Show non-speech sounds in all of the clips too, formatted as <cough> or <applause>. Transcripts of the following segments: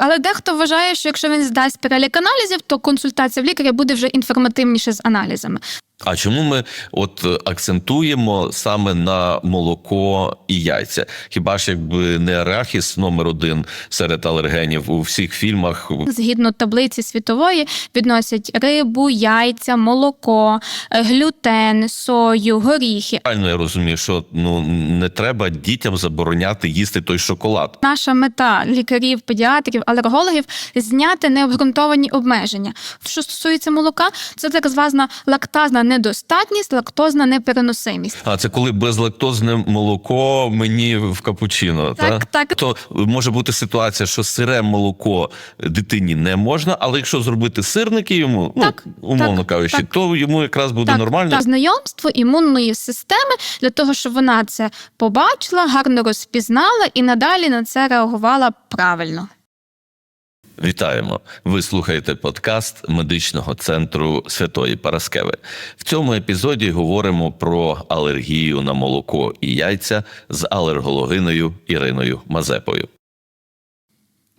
Але дехто вважає, що якщо він здасть перелік аналізів, то консультація в лікаря буде вже інформативніше з аналізами. А чому ми от акцентуємо саме на молоко і яйця? Хіба ж якби не арахіс номер один серед алергенів у всіх фільмах? Згідно таблиці світової, відносять рибу, яйця, молоко, е, глютен, сою, горіхи. Правильно я розумію, що ну не треба дітям забороняти їсти той шоколад. Наша мета лікарів, педіатрів, алергологів зняти необґрунтовані обмеження. Що стосується молока, це так звана лактазна недостатність, лактозна непереносимість. А це коли безлактозне молоко мені в капучино. Так, та? так. То може бути ситуація, що сире молоко дитині не можна, але якщо зробити сирники йому, Так, ну умовно так, кажучи, так. то йому якраз буде нормально. Так, знайомство імунної системи для того, щоб вона це побачила, гарно розпізнала і надалі на це реагувала правильно. Вітаємо! Ви слухаєте подкаст медичного центру Святої Параскеви. В цьому епізоді говоримо про алергію на молоко і яйця з алергологиною Іриною Мазепою.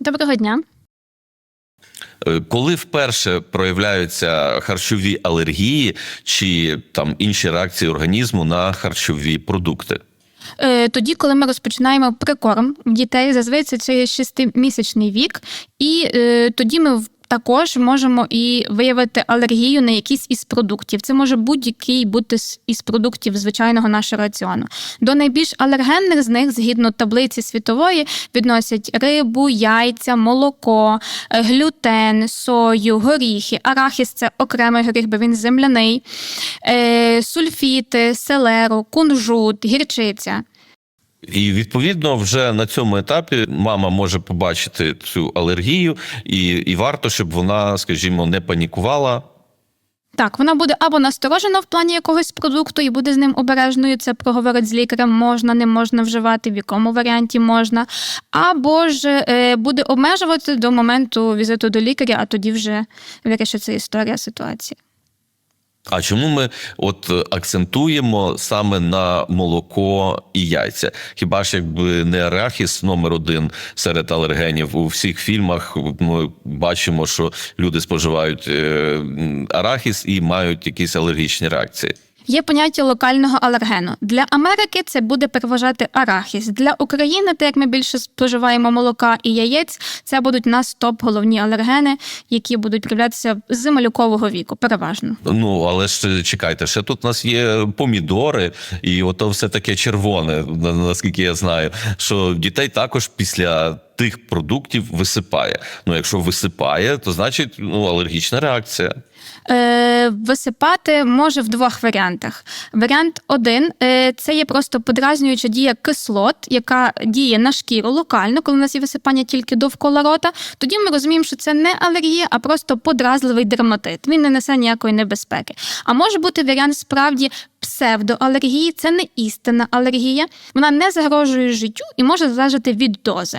Доброго дня. Е, Коли вперше проявляються харчові алергії чи там інші реакції організму на харчові продукти? Е, Тоді, коли ми розпочинаємо прикорм дітей, зазвичай це є шестимісячний вік, і е, тоді ми в- також можемо і виявити алергію на якісь із продуктів. Це може будь-який бути із продуктів звичайного нашого раціону. До найбільш алергенних з них, згідно таблиці світової, відносять рибу, яйця, молоко, е, глютен, сою, горіхи. Арахіс це окремий горіх, бо він земляний, е, сульфіти, селеру, кунжут, гірчиця. І відповідно, вже на цьому етапі мама може побачити цю алергію, і, і варто, щоб вона, скажімо, не панікувала. Так, вона буде або насторожена в плані якогось продукту і буде з ним обережною. Це проговорить з лікарем, можна, не можна вживати, в якому варіанті можна, або ж е, буде обмежувати до моменту візиту до лікаря, а тоді вже вирішиться історія ситуації. А чому ми от е, акцентуємо саме на молоко і яйця? Хіба ж якби не арахіс номер один серед алергенів у всіх фільмах? Ми бачимо, що люди споживають е, арахіс і мають якісь алергічні реакції. Є поняття локального алергену. Для Америки це буде переважати арахіс. Для України, так як ми більше споживаємо молока і яєць, це будуть нас топ головні алергени, які будуть проявлятися з малюкового віку, переважно. Ну але ж чекайте, ще тут у нас є помідори, і ото все таке червоне, наскільки я знаю, що дітей також після тих продуктів висипає. Ну, якщо висипає, то значить ну алергічна реакція. Е, висипати може в двох варіантах. Варіант один е, це є просто подразнююча дія кислот, яка діє на шкіру локально, коли у нас є висипання тільки довкола рота. Тоді ми розуміємо, що це не алергія, а просто подразливий дерматит. Він не несе ніякої небезпеки. А може бути варіант справді псевдоалергії, це не істинна алергія. Вона не загрожує життю і може залежати від дози.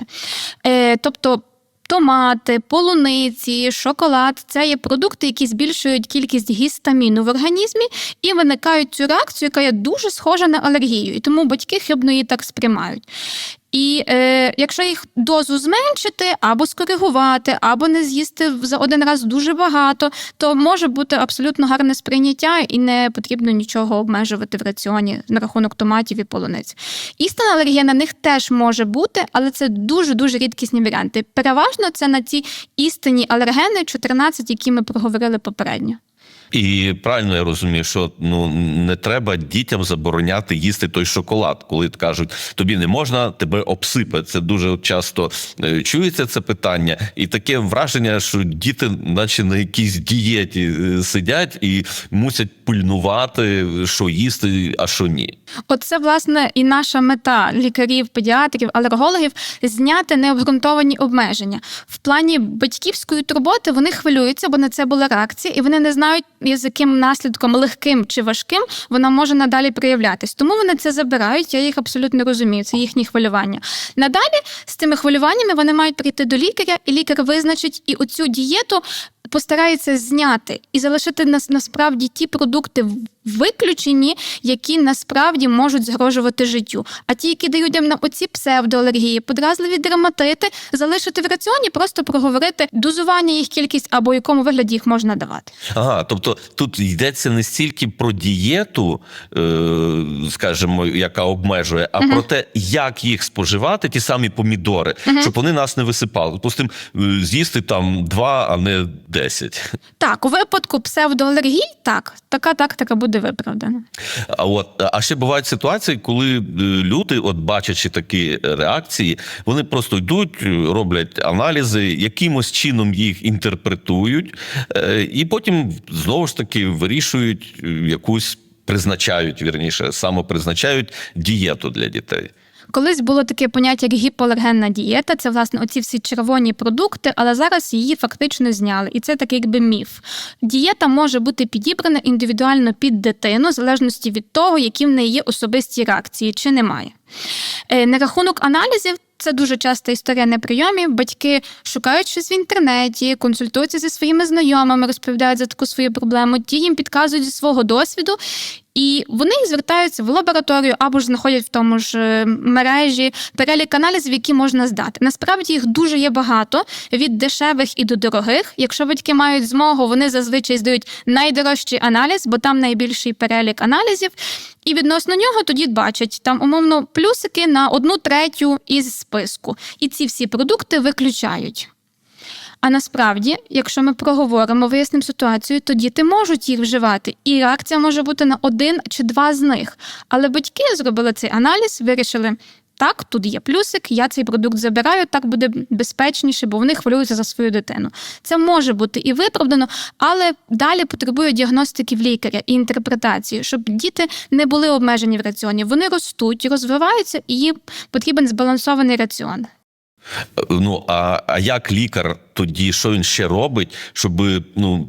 Е, тобто. Томати, полуниці, шоколад це є продукти, які збільшують кількість гістаміну в організмі і виникають цю реакцію, яка є дуже схожа на алергію, і тому батьки хибно її так сприймають. І е, якщо їх дозу зменшити або скоригувати, або не з'їсти за один раз дуже багато, то може бути абсолютно гарне сприйняття і не потрібно нічого обмежувати в раціоні на рахунок томатів і полуниць. Істинна алергія на них теж може бути, але це дуже дуже рідкісні варіанти. Переважно це на ці істинні алергени, 14, які ми проговорили попередньо. І правильно я розумію, що ну не треба дітям забороняти їсти той шоколад, коли кажуть, тобі не можна, тебе обсипе. Це дуже часто е, чується це питання, і таке враження, що діти, наче на якійсь дієті е, сидять і мусять пильнувати, що їсти, а що ні. Оце власне і наша мета лікарів, педіатрів, алергологів зняти необґрунтовані обмеження. В плані батьківської турботи вони хвилюються, бо на це була реакція, і вони не знають, з яким наслідком легким чи важким вона може надалі проявлятись. Тому вони це забирають. Я їх абсолютно розумію. Це їхні хвилювання. Надалі з цими хвилюваннями вони мають прийти до лікаря, і лікар визначить і оцю дієту. Постарається зняти і залишити нас насправді ті продукти виключені, які насправді можуть загрожувати життю. А ті, які дають нам оці псевдоалергії, подразливі дерматити, залишити в раціоні, просто проговорити дозування їх кількість або якому вигляді їх можна давати. Ага, тобто тут йдеться не стільки про дієту, е, скажімо, яка обмежує, а про те, як їх споживати, ті самі помідори, щоб вони нас не висипали. Допустим, е, з'їсти там два, а не десять. Так, у випадку псевдоалергій, так, така тактика буде виправдана. А от а ще бувають ситуації, коли е, люди, от бачачи такі реакції, вони просто йдуть, роблять аналізи, якимось чином їх інтерпретують, е, і потім знову ж таки вирішують е, якусь. Призначають вірніше, самопризначають дієту для дітей. Колись було таке поняття як гіпоалергенна дієта. Це власне оці всі червоні продукти, але зараз її фактично зняли. І це такий якби міф. Дієта може бути підібрана індивідуально під дитину, в залежності від того, які в неї є особисті реакції, чи немає. Е, На рахунок аналізів. Це дуже часта історія на прийомі. Батьки шукають щось в інтернеті, консультуються зі своїми знайомими, розповідають за таку свою проблему. Ті їм підказують зі свого досвіду, і вони звертаються в лабораторію або ж знаходять в тому ж е, мережі перелік аналізів, які можна здати. Насправді їх дуже є багато від дешевих і до дорогих. Якщо батьки мають змогу, вони зазвичай здають найдорожчий аналіз, бо там найбільший перелік аналізів. І відносно нього тоді бачать там умовно плюсики на одну третю із списку. І ці всі продукти виключають. А насправді, якщо ми проговоримо, вияснимо ситуацію, то діти можуть їх вживати, і реакція може бути на один чи два з них. Але батьки зробили цей аналіз, вирішили. Так, тут є плюсик, я цей продукт забираю, так буде безпечніше, бо вони хвилюються за свою дитину. Це може бути і виправдано, але далі потребує діагностики в лікаря і інтерпретації, щоб діти не були обмежені в раціоні. Вони ростуть, розвиваються, і їм потрібен збалансований раціон. Ну а, а як лікар тоді, що він ще робить, щоб ну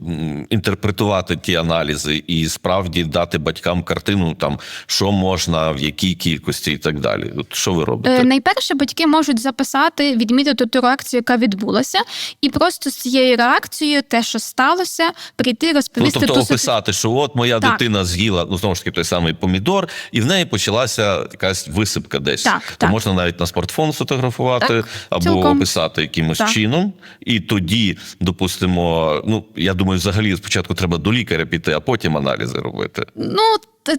інтерпретувати ті аналізи і справді дати батькам картину, там що можна, в якій кількості і так далі? От що ви робите? Е, найперше, батьки можуть записати, відмітити ту реакцію, яка відбулася, і просто з цією реакцією, те, що сталося, прийти Ну, тобто ту описати, що от моя Так. дитина з'їла ну знову ж таки той самий помідор, і в неї почалася якась висипка десь. Так, То так. можна навіть на смартфон сфотографувати Так, або цілком. описати якимось Так. чином. І тоді, допустимо, ну я думаю, взагалі спочатку треба до лікаря піти, а потім аналізи робити. Ну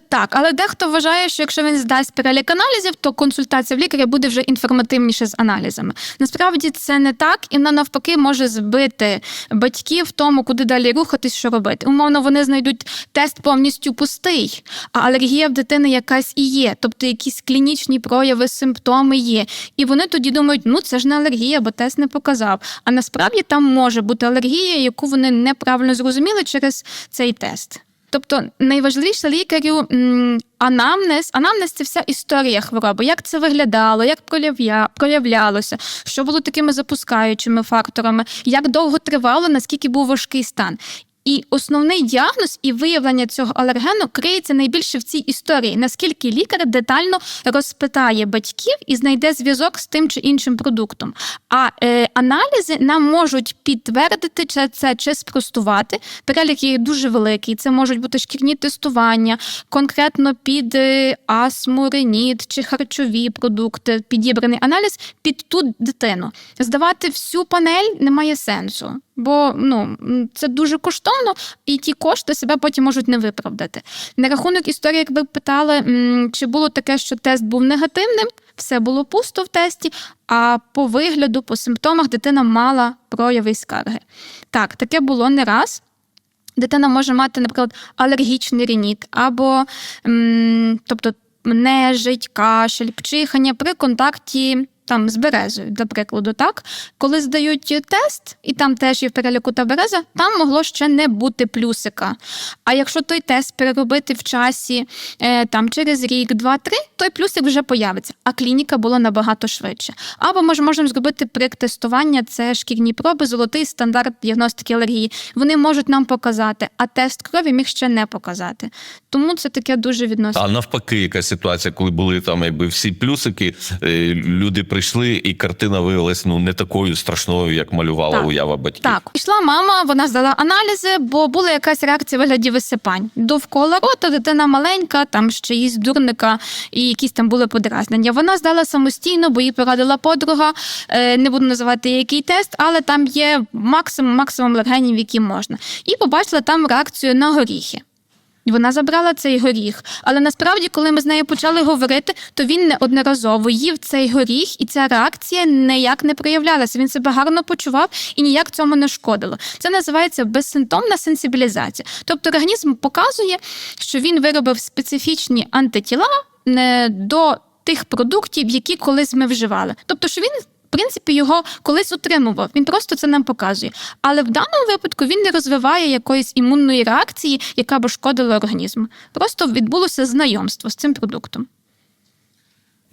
так, але дехто вважає, що якщо він здасть перелік аналізів, то консультація в лікаря буде вже інформативніше з аналізами. Насправді це не так, і вона навпаки може збити батьків в тому, куди далі рухатись, що робити. Умовно, вони знайдуть тест повністю пустий, а алергія в дитини якась і є, тобто якісь клінічні прояви, симптоми є. І вони тоді думають, ну це ж не алергія, бо тест не показав. А насправді там може бути алергія, яку вони неправильно зрозуміли через цей тест. Тобто найважливіше лікарю анамнез. Анамнез це вся історія хвороби, як це виглядало, як проявля, проявлялося, що було такими запускаючими факторами, як довго тривало, наскільки був важкий стан. І основний діагноз і виявлення цього алергену криється найбільше в цій історії, наскільки лікар детально розпитає батьків і знайде зв'язок з тим чи іншим продуктом. А е, аналізи нам можуть підтвердити чи це чи спростувати. Перелік є дуже великий. Це можуть бути шкірні тестування, конкретно під е, астму, реніт чи харчові продукти, підібраний аналіз під ту дитину. Здавати всю панель немає сенсу. Бо ну це дуже коштовно, і ті кошти себе потім можуть не виправдати. На рахунок історії, як ви питали, чи було таке, що тест був негативним, все було пусто в тесті. А по вигляду, по симптомах, дитина мала прояви і скарги. Так, таке було не раз. Дитина може мати, наприклад, алергічний рініт, або тобто нежить, кашель, пчихання при контакті там з березою, для прикладу, так коли здають тест, і там теж є в переліку та береза, там могло ще не бути плюсика. А якщо той тест переробити в часі е, там через рік, два-три, той плюсик вже появиться, а клініка була набагато швидше. Або ми ж можемо зробити прик тестування, це шкірні проби, золотий стандарт діагностики алергії. Вони можуть нам показати, а тест крові міг ще не показати. Тому це таке дуже відносно. А навпаки, якась ситуація, коли були там якби всі плюсики, е, люди прийшли. Прийшли, і картина виявилась ну не такою страшною, як малювала Так. уява батьків. Так, пішла мама, вона здала аналізи, бо була якась реакція вигляді висипань. Довкола рота дитина маленька, там ще їсть дурника і якісь там були подразнення. Вона здала самостійно, бо їй порадила подруга. Е, Не буду називати який тест, але там є максимум максимум алергенів, які можна. І побачила там реакцію на горіхи. Вона забрала цей горіх. Але насправді, коли ми з нею почали говорити, то він неодноразово їв цей горіх, і ця реакція ніяк не проявлялася. Він себе гарно почував і ніяк цьому не шкодило. Це називається безсимптомна сенсибілізація. Тобто організм показує, що він виробив специфічні антитіла е, до тих продуктів, які колись ми вживали. Тобто, що він. Принципі, його колись утримував. Він просто це нам показує. Але в даному випадку він не розвиває якоїсь імунної реакції, яка б шкодила організму. Просто відбулося знайомство з цим продуктом.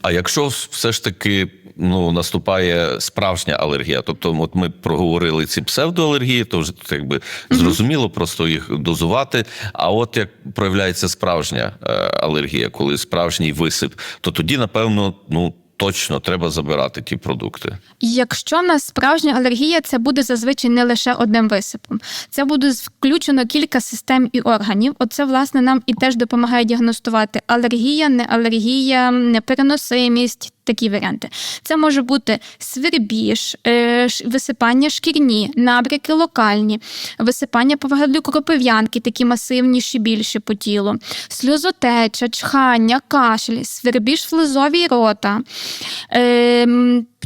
А якщо все ж таки ну наступає справжня алергія, тобто, от ми проговорили ці псевдоалергії, то вже тут якби зрозуміло просто їх дозувати. А от як проявляється справжня е, алергія, коли справжній висип, то тоді, напевно, ну точно треба забирати ті продукти. Якщо в нас справжня алергія, це буде зазвичай не лише одним висипом. Це буде включено кілька систем і органів. Оце, власне, нам і теж допомагає діагностувати алергія, неалергія, непереносимість. Такі варіанти. Це може бути свербіж, е, висипання шкірні, набряки локальні, висипання по кропив'янки, такі масивніші, більші по тілу, сльозотеча, чхання, кашель, свербіж в лизовій рота, е,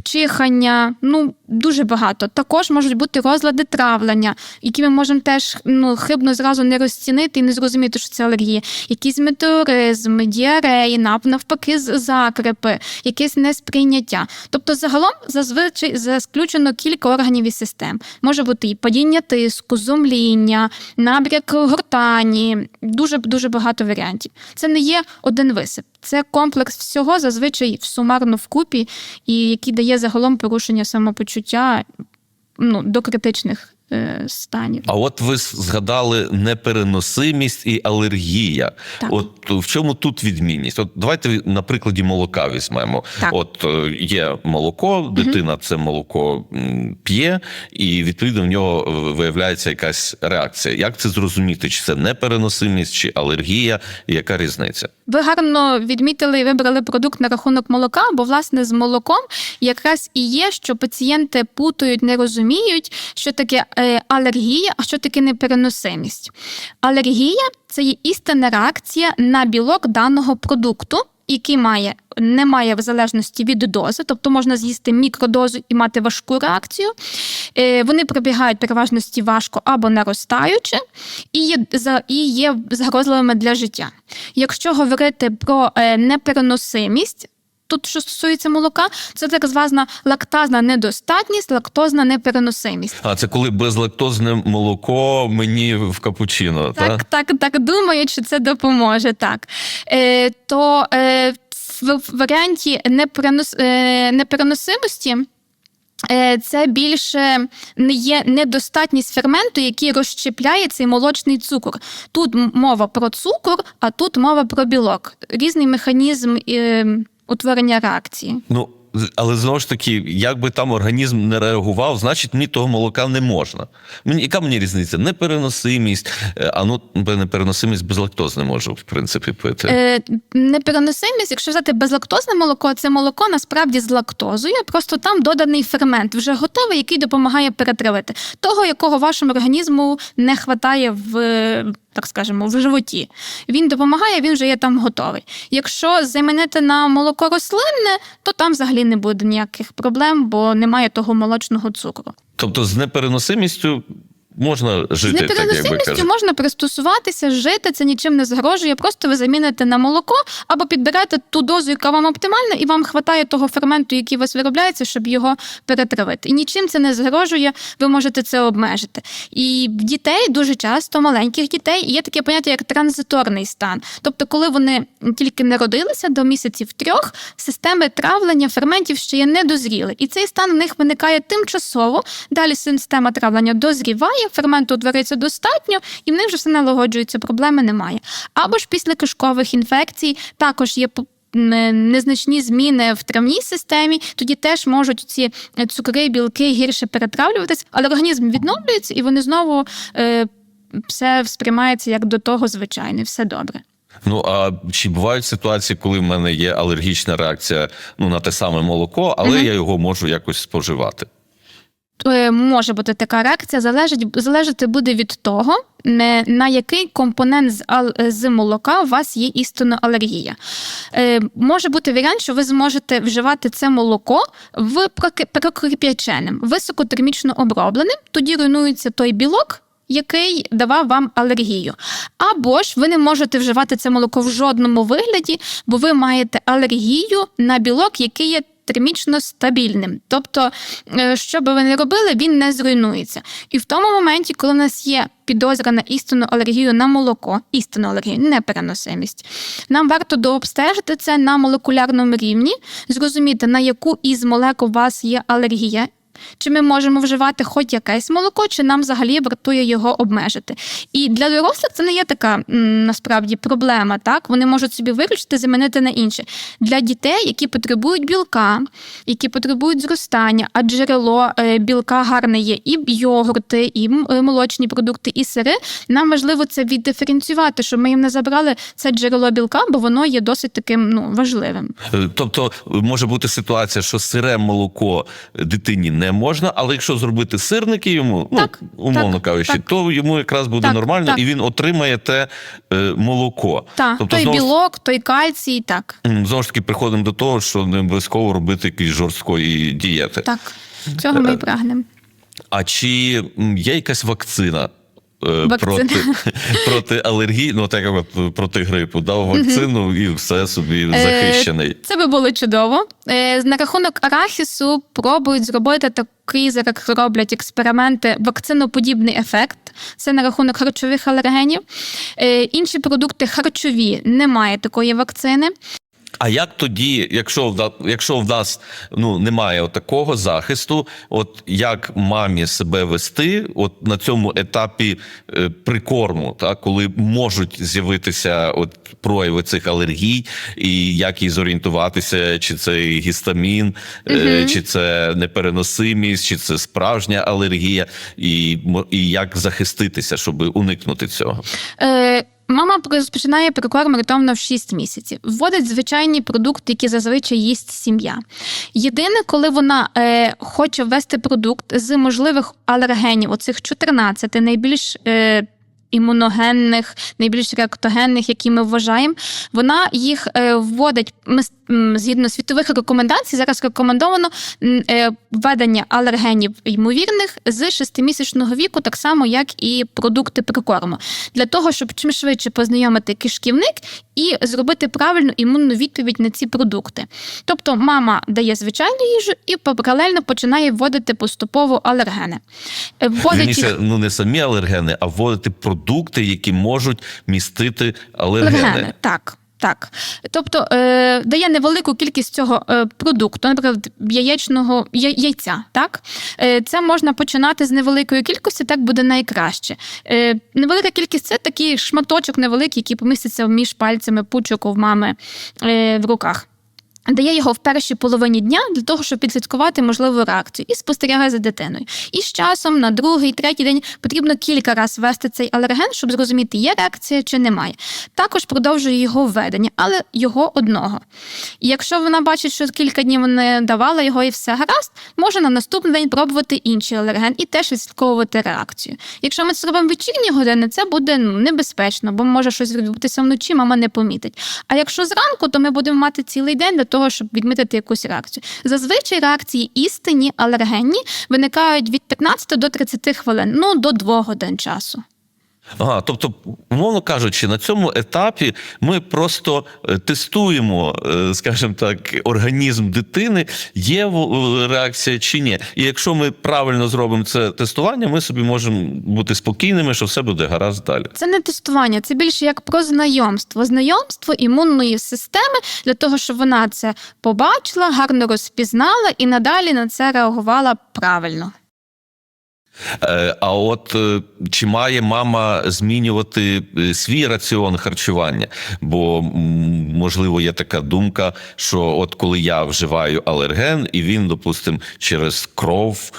чихання, ну дуже багато. Також можуть бути розлади травлення, які ми можемо теж ну, хибно зразу не розцінити і не зрозуміти, що це алергія. Якийсь метеоризм, діареї, навпаки, закрепи, якесь несприйняття. Тобто, загалом зазвичай засключено кілька органів і систем. Може бути і падіння тиску, зумління, набряк гортані, дуже дуже багато варіантів. Це не є один висип. Це комплекс всього зазвичай сумарно вкупі, і який дає загалом порушення самопочуття ну, до критичних станів. А от ви згадали непереносимість і алергія. Так. От в чому тут відмінність? От давайте на прикладі молока візьмемо. Так. От е, є молоко, дитина це молоко п'є, і відповідно в нього е, виявляється якась реакція. Як це зрозуміти? Чи це непереносимість, чи алергія? І яка різниця? Ви гарно відмітили і вибрали продукт на рахунок молока, бо власне з молоком якраз і є, що пацієнти путають, не розуміють, що таке е, алергія, а що таке непереносимість. Алергія це є істинна реакція на білок даного продукту. Який має не має в залежності від дози, тобто можна з'їсти мікродозу і мати важку реакцію. Е, Вони пробігають переважності важко або наростаючи, і є і є загрозливими для життя. Якщо говорити про е, непереносимість. Тут, що стосується молока, це так звана лактазна недостатність, лактозна непереносимість. А це коли безлактозне молоко мені в капучино, Так, так, так думають, що це допоможе. Так. Е, то е, в, варіанті неперенос, е, непереносимості. е, Це більше не є недостатність ферменту, який розщепляє цей молочний цукор. Тут мова про цукор, а тут мова про білок. Різний механізм е, утворення реакції. Ну, але знову ж таки, як би там організм не реагував, значить мені того молока не можна. Мені яка мені різниця? Непереносимість, е, а ну непереносимість без лактоз не можу, в принципі, пити. Е, непереносимість, якщо взяти безлактозне молоко, це молоко насправді з лактозою, просто там доданий фермент, вже готовий, який допомагає перетравити. Того, якого вашому організму не вистачає в. Так скажемо, в животі. Він допомагає, він вже є там готовий. Якщо замінити на молоко рослинне, то там взагалі не буде ніяких проблем, бо немає того молочного цукру. Тобто з непереносимістю можна жити, як непереносимістю можна пристосуватися, жити, це нічим не загрожує. Просто ви заміните на молоко або підберете ту дозу, яка вам оптимальна, і вам вистачає того ферменту, який у вас виробляється, щоб його перетравити. І нічим це не загрожує, ви можете це обмежити. І в дітей дуже часто, маленьких дітей, є таке поняття як транзиторний стан. Тобто, коли вони тільки народилися до місяців трьох, системи травлення ферментів ще є недозріли. І цей стан в них виникає тимчасово. Далі система травлення дозріває, ферменту утвориться достатньо, і в них вже все налагоджується, проблеми немає. Або ж після кишкових інфекцій також є. п- незначні зміни в травній системі, тоді теж можуть ці е, цукри, білки гірше перетравлюватись, але організм відновлюється і вони знову е, все сприймається як до того звичайне, все добре. Ну а чи бувають ситуації, коли в мене є алергічна реакція ну на те саме молоко, але Мгм. я його можу якось споживати? Е, Може бути така реакція, залежить залежати буде від того, на який компонент з, з молока у вас є істинно алергія. Е, може бути варіант, що ви зможете вживати це молоко в прокип'яченим, високотермічно обробленим, тоді руйнується той білок. Який давав вам алергію, або ж ви не можете вживати це молоко в жодному вигляді, бо ви маєте алергію на білок, який є термічно стабільним. Тобто, е, що би ви не робили, він не зруйнується. І в тому моменті, коли в нас є підозра на істинну алергію на молоко, істинну алергію, непереносимість, нам варто дообстежити це на молекулярному рівні, зрозуміти, на яку із молекул у вас є алергія. Чи ми можемо вживати хоч якесь молоко, чи нам взагалі вартує його обмежити? І для дорослих це не є така насправді проблема. Так вони можуть собі виключити, замінити на інше. Для дітей, які потребують білка, які потребують зростання, а джерело е, білка гарне є і йогурти, і е, молочні продукти, і сири. Нам важливо це віддиференціювати, щоб ми їм не забрали це джерело білка, бо воно є досить таким ну важливим. Е, Тобто може бути ситуація, що сире молоко дитині не можна, але якщо зробити сирники йому, Так, ну умовно так, кажучи, так. то йому якраз буде Так, нормально, так. і він отримає те е, молоко. Так, тобто, той знову білок, той кальцій, так. Знову ж таки, приходимо до того, що не обов'язково робити якісь жорсткої дієти. Так, цього ми Е, і прагнемо. А чи є якась вакцина? Е. Проти, <laughs> проти алергії, ну так як от проти грипу, дав вакцину і все собі Е, захищений. Це би було чудово. Е, На рахунок арахісу пробують зробити такий, зараз роблять експерименти, вакциноподібний ефект. Це на рахунок харчових алергенів. Е, Інші продукти харчові немає такої вакцини. А як тоді, якщо в, якщо в нас ну немає такого захисту, от як мамі себе вести, от на цьому етапі е, прикорму, так коли можуть з'явитися от прояви цих алергій, і як їй зорієнтуватися, чи це гістамін, е, чи це непереносимість, чи це справжня алергія, і, і як захиститися, щоб уникнути цього? Е, Мама розпочинає прикорм ритомно в 6 місяців. Вводить звичайні продукти, які зазвичай їсть сім'я. Єдине, коли вона е, хоче ввести продукт з можливих алергенів, оцих 14 найбільш. Е, Імуногенних, найбільш реактогенних, які ми вважаємо, вона їх е, вводить згідно світових рекомендацій. Зараз рекомендовано е, введення алергенів ймовірних з шестимісячного віку, так само як і продукти прикорму, для того, щоб чим швидше познайомити кишківник і зробити правильну імунну відповідь на ці продукти. Тобто, мама дає звичайну їжу і паралельно починає вводити поступово алергени. Е, Вводить Вірніше, їх ну не самі алергени, а вводити продукти, які можуть містити алергени. алергени. Так. Так, тобто е, дає невелику кількість цього е, продукту, наприклад, яєчного я- яйця. Так, е, це можна починати з невеликої кількості, так буде найкраще. Е, невелика кількість це такий шматочок невеликий, який поміститься між пальцями пучок в мами е, в руках. Дає його в першій половині дня для того, щоб підслідкувати можливу реакцію і спостерігає за дитиною. І з часом на другий, третій день потрібно кілька разів ввести цей алерген, щоб зрозуміти, є реакція чи немає. Також продовжує його введення, але його одного. І якщо вона бачить, що кілька днів не давала його і все гаразд, може на наступний день пробувати інший алерген і теж відслідковувати реакцію. Якщо ми це зробимо вечірні години, це буде ну, небезпечно, бо може щось відбутися вночі, мама не помітить. А якщо зранку, то ми будемо мати цілий день для того, щоб відмітити якусь реакцію. Зазвичай реакції істинні алергенні виникають від 15 до 30 хвилин, ну до 2 годин часу. Ага, тобто, умовно кажучи, на цьому етапі ми просто е, тестуємо, е, скажімо так, організм дитини, є реакція чи ні. І якщо ми правильно зробимо це тестування, ми собі можемо бути спокійними, що все буде гаразд далі. Це не тестування, це більше як про знайомство. Знайомство імунної системи для того, щоб вона це побачила, гарно розпізнала і надалі на це реагувала правильно. Е, А от е, чи має мама змінювати е, свій раціон харчування? Бо можливо є така думка, що от коли я вживаю алерген, і він, допустим, через кров,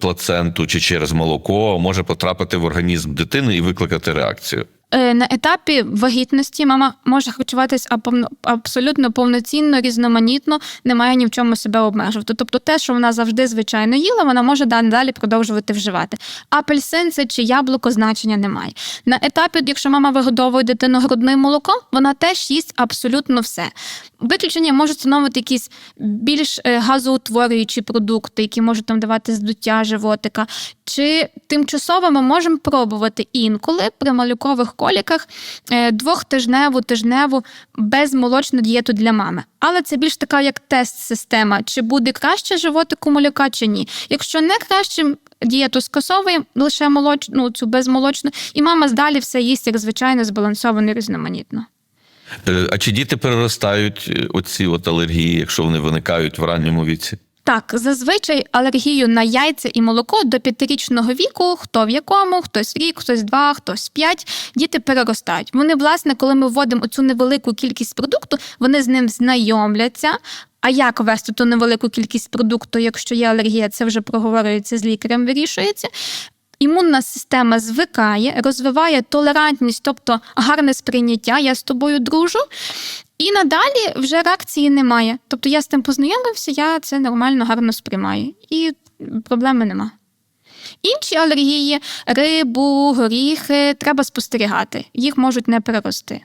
плаценту чи через молоко може потрапити в організм дитини і викликати реакцію. Е, На етапі вагітності мама може харчуватись абсолютно повноцінно, різноманітно, не має ні в чому себе обмежувати. Тобто, те, що вона завжди звичайно їла, вона може далі продовжувати вживати. Апельсин це чи яблуко значення немає. На етапі, якщо мама вигодовує дитину грудним молоком, вона теж їсть абсолютно все. Виключення можуть становити якісь більш е, газоутворюючі продукти, які можуть там давати здуття животика. Чи тимчасово ми можемо пробувати інколи при малюкових коліках е, двохтижневу, тижневу безмолочну дієту для мами. Але це більш така як тест-система, чи буде краще животику малюка, чи ні. Якщо не краще, дієту скасовуємо лише молочну, ну, цю безмолочну, і мама здалі все їсть як звичайно збалансовано і різноманітно. Е, А чи діти переростають е, оці от алергії, якщо вони виникають в ранньому віці? Так, зазвичай алергію на яйця і молоко до п'ятирічного віку, хто в якому, хтось рік, хтось два, хтось п'ять, діти переростають. Вони, власне, коли ми вводимо цю невелику кількість продукту, вони з ним знайомляться. А як ввести ту невелику кількість продукту, якщо є алергія, це вже проговорюється з лікарем, вирішується. Імунна система звикає, розвиває толерантність, тобто гарне сприйняття, я з тобою дружу. І надалі вже реакції немає. Тобто я з тим познайомився, я це нормально, гарно сприймаю. І проблеми нема. Інші алергії, рибу, горіхи, треба спостерігати. Їх можуть не перерости.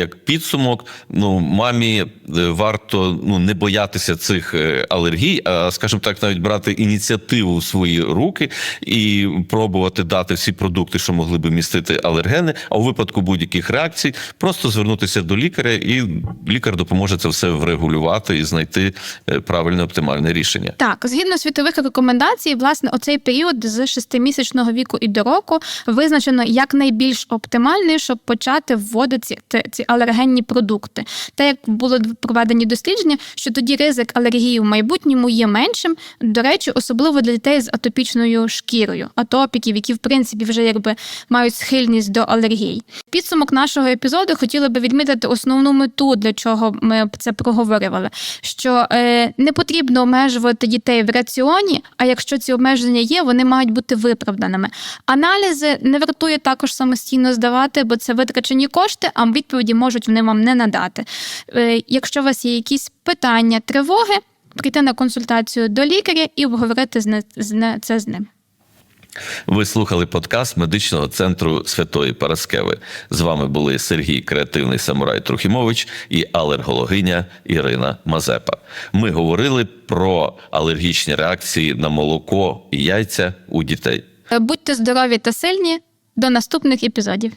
Як підсумок, ну мамі е, варто ну не боятися цих е, алергій, а скажімо так, навіть брати ініціативу в свої руки і пробувати дати всі продукти, що могли би містити алергени. А у випадку будь-яких реакцій, просто звернутися до лікаря, і лікар допоможе це все врегулювати і знайти е, правильне оптимальне рішення. Так, згідно світових рекомендацій, власне, оцей період з шестимісячного віку і до року визначено як найбільш оптимальний, щоб почати вводити ці, алергенні продукти. Та як було проведені дослідження, що тоді ризик алергії в майбутньому є меншим. До речі, особливо для дітей з атопічною шкірою, атопіків, які в принципі вже якби мають схильність до алергій. Підсумок нашого епізоду хотіли би відмітити основну мету, для чого ми це проговорювали. Що е, не потрібно обмежувати дітей в раціоні, а якщо ці обмеження є, вони мають бути виправданими. Аналізи не вартує також самостійно здавати, бо це витрачені кошти, а відповіді можуть вони вам не надати. Е, якщо у вас є якісь питання, тривоги, прийти на консультацію до лікаря і обговорити це з ним. Ви слухали подкаст медичного центру Святої Параскеви. З вами були Сергій Креативний Самурай Трухімович і алергологиня Ірина Мазепа. Ми говорили про алергічні реакції на молоко і яйця у дітей. Будьте здорові та сильні. До наступних епізодів.